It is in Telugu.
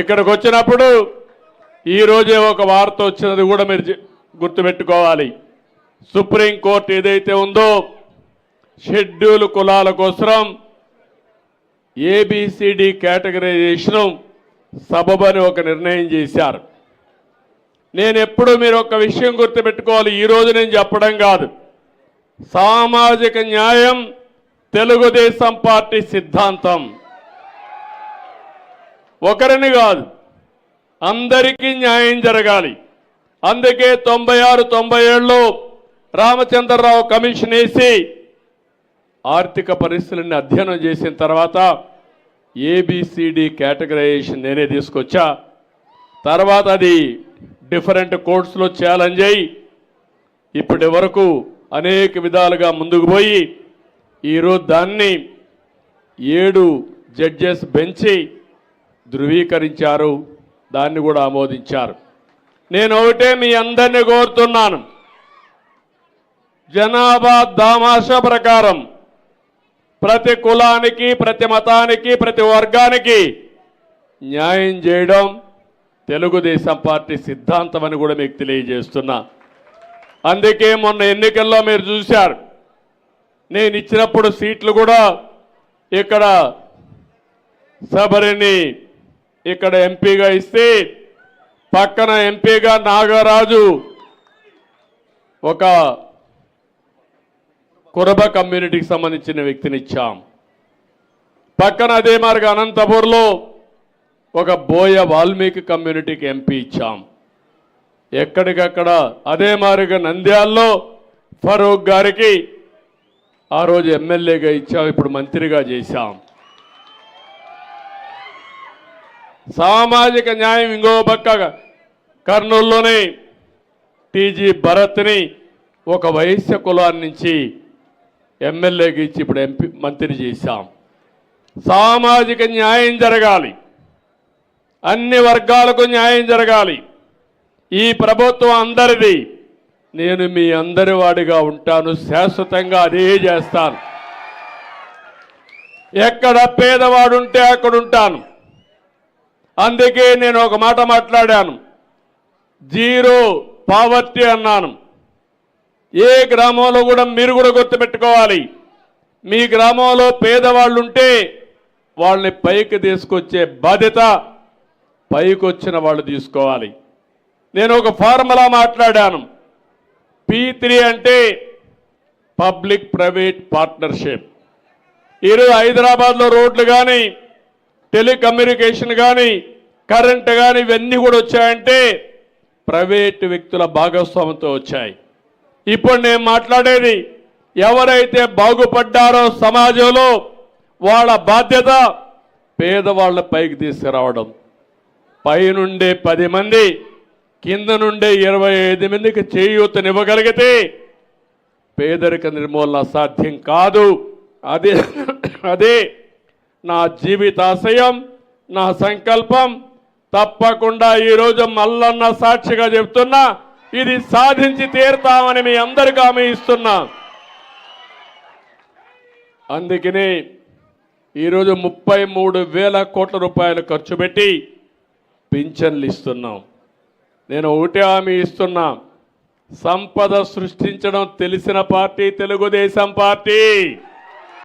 ఇక్కడికి వచ్చినప్పుడు ఈరోజే ఒక వార్త వచ్చినది కూడా మీరు గుర్తుపెట్టుకోవాలి. సుప్రీంకోర్టు ఏదైతే ఉందో షెడ్యూల్ కులాల కోసం ఏబిసిడి కేటగరైజేషన్ సబబని ఒక నిర్ణయం చేశారు. నేను ఎప్పుడు మీరు ఒక విషయం గుర్తుపెట్టుకోవాలి ఈ రోజు నేను చెప్పడం కాదు. సామాజిక న్యాయం తెలుగుదేశం పార్టీ సిద్ధాంతం. ఒకరిని కాదు అందరికీ న్యాయం జరగాలి. అందుకే తొంభై ఆరు తొంభై ఏళ్ళలో రామచంద్రరావు కమిషన్ వేసి ఆర్థిక పరిస్థితులని అధ్యయనం చేసిన తర్వాత ఏబిసిడి కేటగరైజేషన్ నేనే తీసుకొచ్చా. తర్వాత అది డిఫరెంట్ కోర్ట్స్లో ఛాలెంజ్ అయ్యి ఇప్పటి వరకు అనేక విధాలుగా ముందుకు పోయి ఈరోజు దాన్ని ఏడు జడ్జెస్ బెంచి ధృవీకరించారు దాన్ని కూడా ఆమోదించారు. నేను ఒకటే మీ అందరినీ కోరుతున్నాను. జనాభా దామాష ప్రకారం ప్రతి కులానికి ప్రతి మతానికి ప్రతి వర్గానికి న్యాయం చేయడం తెలుగుదేశం పార్టీ సిద్ధాంతం అని కూడా మీకు తెలియజేస్తున్నా. అందుకే మొన్న ఎన్నికల్లో మీరు చూశారు. నేను ఇచ్చినప్పుడు సీట్లు కూడా ఇక్కడ సబరిని ఇక్కడ ఎంపీగా ఇస్తే పక్కన ఎంపీగా నాగరాజు ఒక కురబ కమ్యూనిటీకి సంబంధించిన వ్యక్తిని ఇచ్చాం. పక్కన అదే మార్గ అనంతపూర్లో ఒక బోయ వాల్మీకి కమ్యూనిటీకి ఎంపీ ఇచ్చాం. ఎక్కడికక్కడ అదే మారిగా నంద్యాల్లో ఫరూక్ గారికి ఆ రోజు ఎమ్మెల్యేగా ఇచ్చాం ఇప్పుడు మంత్రిగా చేశాం. సామాజిక న్యాయం ఇంకో పక్క కర్నూలులోనే టీజీ భరత్ని ఒక వైశ్య కులాన్ని నుంచి ఎమ్మెల్యేకి ఇచ్చి ఇప్పుడు ఎంపీ మంత్రి చేశాం. సామాజిక న్యాయం జరగాలి. అన్ని వర్గాలకు న్యాయం జరగాలి. ఈ ప్రభుత్వం అందరిది. నేను మీ అందరి వాడిగా ఉంటాను. శాశ్వతంగా అదే చేస్తాను. ఎక్కడ పేదవాడుంటే అక్కడ ఉంటాను అందుకే నేను ఒక మాట మాట్లాడాను. జీరో పావర్టీ అన్నాను. ఏ గ్రామంలో కూడా మీరు కూడా గుర్తుపెట్టుకోవాలి మీ గ్రామంలో పేదవాళ్ళు ఉంటే వాళ్ళని పైకి తీసుకొచ్చే బాధ్యత పైకి వచ్చిన వాళ్ళు తీసుకోవాలి. నేను ఒక ఫార్ములా మాట్లాడాను. పీ త్రీ అంటే పబ్లిక్ ప్రైవేట్ పార్ట్నర్షిప్. ఈరోజు హైదరాబాద్లో రోడ్లు కానీ టెలికమ్యూనికేషన్ కానీ కరెంట్ కానీ ఇవన్నీ కూడా వచ్చాయంటే ప్రైవేట్ వ్యక్తుల భాగస్వామ్యంతో వచ్చాయి. ఇప్పుడు నేను మాట్లాడేది ఎవరైతే బాగుపడ్డారో సమాజంలో వాళ్ళ బాధ్యత పేదవాళ్ళ పైకి తీసుకురావడం. పైనుండే పది మంది కింద నుండే ఇరవై ఐదు మందికి చేయూతనివ్వగలిగితే పేదరిక నిర్మూలన సాధ్యం కాదు. అదే అదే నా జీవితాశయం నా సంకల్పం తప్పకుండా ఈరోజు మల్లన్న సాక్షిగా చెప్తున్నా ఇది సాధించి తీరుతామని మీ అందరికీ హామీ ఇస్తున్నా. అందుకనే ఈరోజు ముప్పై మూడు వేల కోట్ల రూపాయలు ఖర్చు పెట్టి పింఛన్లు ఇస్తున్నాం. నేను ఒకటే హామీ ఇస్తున్నా సంపద సృష్టించడం తెలిసిన పార్టీ తెలుగుదేశం పార్టీ.